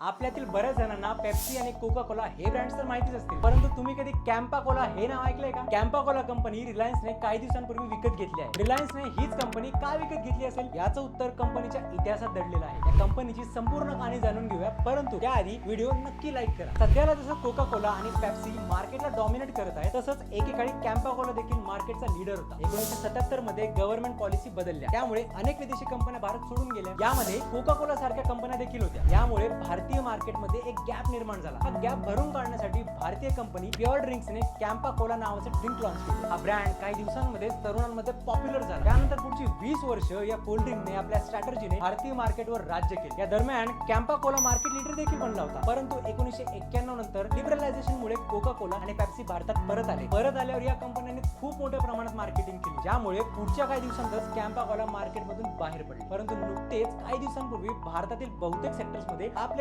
आपल्यातील बऱ्याच जणांना पेप्सी आणि कोका कोला हे ब्रँड्स तर माहितीच असतील. परंतु तुम्ही कधी कॅम्पा कोला हे नाव ऐकलंय का? कॅम्पा कोला कंपनी रिलायन्सने काही दिवसांपूर्वी विकत घेतली आहे. रिलायन्सने हीच कंपनी का विकत घेतली असेल? याचं उत्तर कंपनीच्या इतिहासात दडलेलं आहे. या कंपनीची संपूर्ण कहाणी जाणून घेऊया. परंतु त्याआधी व्हिडिओ नक्की लाईक करा. सध्याला जसं कोका कोला आणि पेप्सी मार्केटला डॉमिनेट करत आहे तसंच एकेकाळी कॅम्पा कोला देखील मार्केटचा लीडर होता. एकोणीसशे सत्याहत्तरमध्ये गव्हर्नमेंट पॉलिसी बदलल्या. त्यामुळे अनेक विदेशी कंपन्या भारत सोडून गेल्या. यामध्ये कोका कोला सारख्या कंपन्या देखील होत्या. यामुळे भारतीय मार्केटमध्ये एक गॅप निर्माण झाला. हा गॅप भरून काढण्यासाठी भारतीय कंपनी प्युअर ड्रिंक्सने कॅम्पा कोला नावाचं ड्रिंक लॉन्च केलं. हा ब्रँड काही दिवसांमध्ये तरुणांमध्ये पॉप्युलर झाला. त्यानंतर पुढची वीस वर्ष या कोल्ड्रिंकने आपल्या स्ट्रॅटर्जीने भारतीय मार्केटवर राज्य केले. या दरम्यान कॅम्पा कोला मार्केट लीडर देखील होता. परंतु एकोणीशे एक्क्याण्णव नंतर लिबरलायझेशन मुळे कोका कोला आणि पॅप्सी भारतात परत आले. परत आल्यावर या कंपन्यांनी खूप मोठ्या प्रमाणात मार्केटिंग केली ज्यामुळे पुढच्या काही दिवसांतच कॅम्पा कोला मार्केटमधून बाहेर पडले. परंतु नुकतेच काही दिवसांपूर्वी भारतातील बहुतेक सेक्टर्समध्ये टॉप